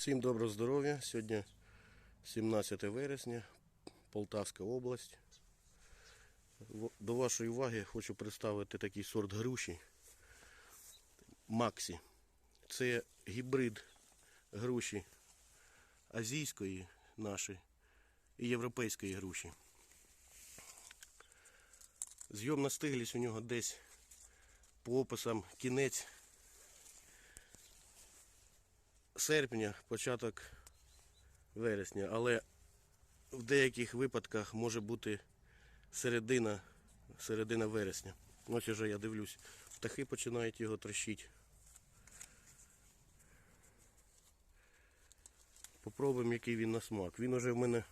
Всім доброго здоров'я. Сьогодні 17 вересня, Полтавська область. До вашої уваги хочу представити такий сорт груші Максі. Це гібрид груші азійської нашої і європейської груші. Зйомна стиглість у нього десь по описам кінець серпня, початок вересня, але в деяких випадках може бути середина, середина вересня. Ось уже я дивлюсь, птахи починають його трощити. Попробуємо, який він на смак. Він уже в мене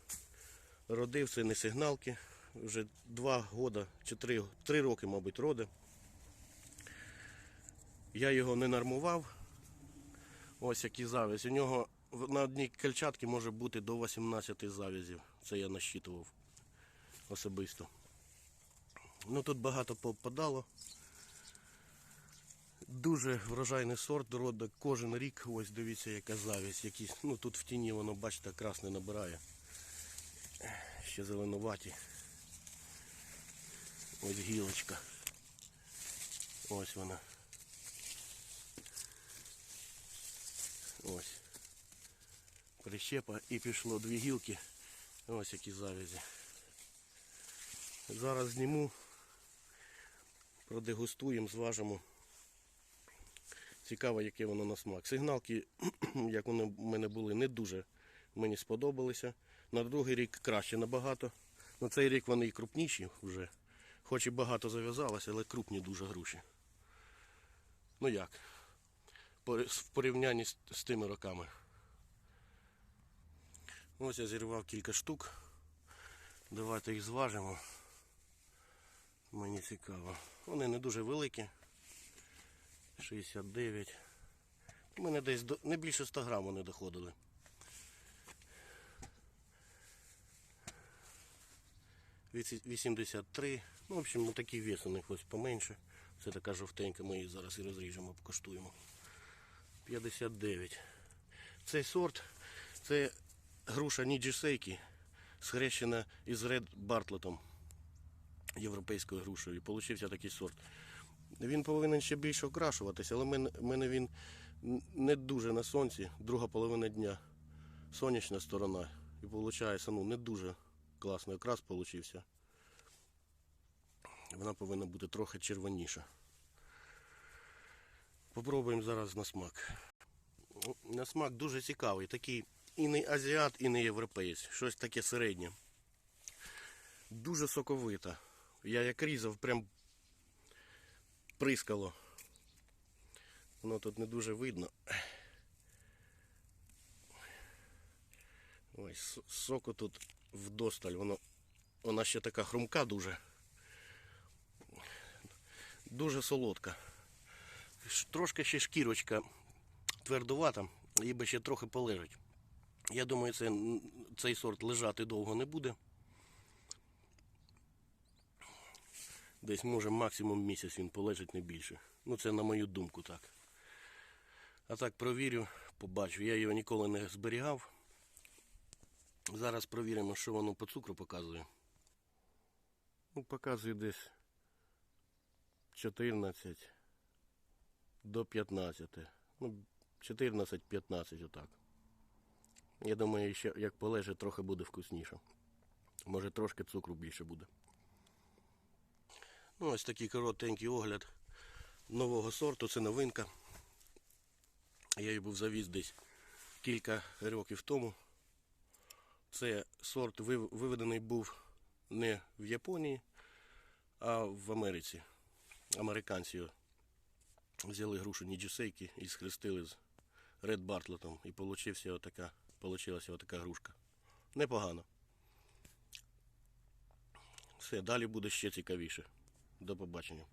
родив, це не сигналки. Вже два года чи три, три роки, мабуть, роди. Я його не нормував. Ось який завязь. У нього на одній кальчатці може бути до 18 завязів. Це я насчитував особисто. Ну тут багато попадало. Дуже врожайний сорт, рода кожен рік. Ось дивіться, яка завість. Якісь, ну тут в тіні воно, бачите, красне набирає. Ще зеленуваті. Ось гілочка. Ось вона. Ось. Прищепа і пішло дві гілки. Ось які завязі. Зараз зніму, продегустуємо, зважимо. Цікаво, яке воно на смак. Сигналки, як вони в мене були, не дуже мені сподобалися. На другий рік краще набагато. На цей рік вони і крупніші вже. Хоч і багато зав'язалося, але крупні дуже груші. Ну як? В порівнянні з, тими роками. Ось я зірвав кілька штук. Давайте їх зважимо. Мені цікаво. Вони не дуже великі. 69. У мене десь до, не більше 100 грам вони доходили. Вісі- 83. Ну, в общем, ну, такий вес у них ось поменше. Це така жовтенька, ми її зараз і розріжемо, покоштуємо. 59. Цей сорт це груша Ніджісейкі, схрещена із Ред Бартлетом, європейською грушею. І получився такий сорт. Він повинен ще більше окрашуватися, але в мене, він не дуже на сонці, друга половина дня. Сонячна сторона. І виходить, ну, не дуже класний окрас получився. Вона повинна бути трохи червоніша. Попробуємо зараз на смак. На смак дуже цікавий. Такий і не азіат, і не європеєць. Щось таке середнє. Дуже соковита. Я як різав, прям прискало. Воно тут не дуже видно. Ой, соку тут вдосталь. Воно, вона ще така хрумка дуже. Дуже солодка. Трошки ще шкірочка твердувата, їй би ще трохи полежить. Я думаю, це, цей сорт лежати довго не буде. Десь може максимум місяць він полежить не більше. Ну це на мою думку так. А так провірю, побачу. Я його ніколи не зберігав. Зараз провіримо, що воно по цукру показує. Ну, показує десь 14 до 15. Ну, 14-15 отак. Я думаю, ще як полежить, трохи буде вкусніше. Може трошки цукру більше буде. Ну, ось такий коротенький огляд нового сорту. Це новинка. Я її був завіз десь кілька років тому. Це сорт виведений був не в Японії, а в Америці. Американці взяли грушу Ніджісейки і схрестили з Ред Бартлетом. І получився отака, отака грушка. Непогано. Все, далі буде ще цікавіше. До побачення.